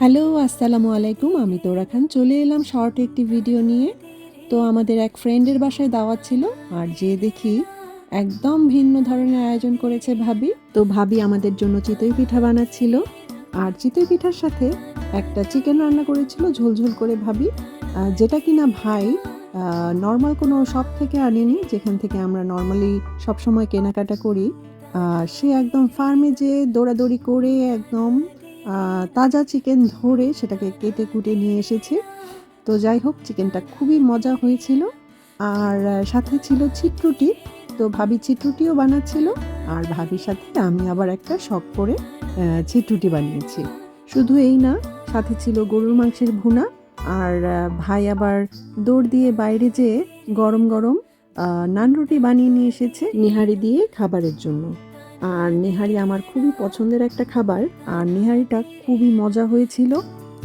Hello, আসসালামু আলাইকুম। আমি তোরা খান। চলে এলাম শর্ট একটি ভিডিও নিয়ে। তো আমাদের এক ফ্রেন্ডের বাসায় দাওয়াত ছিল। আর যে দেখি একদম ভিন্ন ধরনের আয়োজন করেছে ভাবি। তো ভাবি আমাদের জন্য চিতই পিঠা বানাচ্ছিল। আর চিতই পিঠার সাথে একটা চিকেন রান্না করেছিল ঝোলঝোল করে ভাবি। যেটা কিনা ভাই নর্মাল কোনো শপ থেকে আনিনি, যেখান থেকে আমরা নর্মালি সবসময় কেনাকাটা করি। সে একদম ফার্মে যে দৌড়াদৌড়ি করে একদম তাজা চিকেন ধরে সেটাকে কেটে কুটে নিয়ে এসেছে। তো যাই হোক চিকেনটা খুবই মজা হয়েছিল। আর সাথে ছিল চিট্রুটি তো ভাবি চিট্রুটিও বানাচ্ছিল। আর ভাবির সাথে আমি আবার একটা শখ করে আহ, চিট্রুটি বানিয়েছি। শুধু এই না সাথে ছিল গরুর মাংসের ভুনা। আর ভাই আবার দৌড় দিয়ে বাইরে যেয়ে গরম গরম নান রুটি বানিয়ে নিয়ে এসেছে নিহারি দিয়ে খাবারের জন্য। আর নেহারি আমার খুবই পছন্দের একটা খাবার। আর নেহারিটা খুবই মজা হয়েছিল।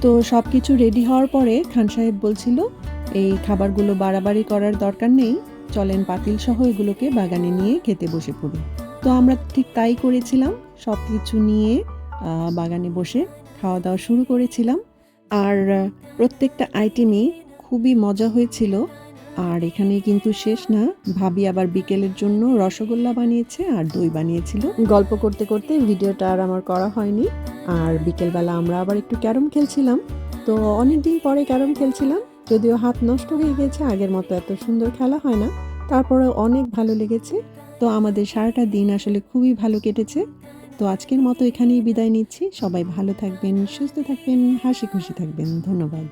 তো সব কিছু রেডি হওয়ার পরে খান সাহেব বলছিল, এই খাবারগুলো বাড়াবাড়ি করার দরকার নেই। চলেন পাতিল সহ এগুলোকে বাগানে নিয়ে খেতে বসে পড়ি। তো আমরা ঠিক তাই করেছিলাম। সব কিছু নিয়ে বাগানে বসে খাওয়া দাওয়া শুরু করেছিলাম। আর প্রত্যেকটা আইটেমই খুবই মজা হয়েছিল। আর এখানে কিন্তু শেষ না। ভাবি আবার বিকেলের জন্য রসগোল্লা বানিয়েছে আর দই বানিয়েছিল। গল্প করতে করতে ভিডিওটা আর আমার করা হয়নি। আর বিকেলবেলা আমরা আবার একটু ক্যারম খেলছিলাম। তো অনেক দিন পরে ক্যারম খেলছিলাম। যদিও হাত নষ্ট হয়ে গেছে, আগের মতো এত সুন্দর খেলা হয় না। তারপরে অনেক ভালো লেগেছে। তো আমাদের সারাটা দিন আসলে খুবই ভালো কেটেছে। তো আজকের মতো এখানেই বিদায় নিচ্ছি। সবাই ভালো থাকবেন, সুস্থ থাকবেন, হাসি খুশি থাকবেন। ধন্যবাদ।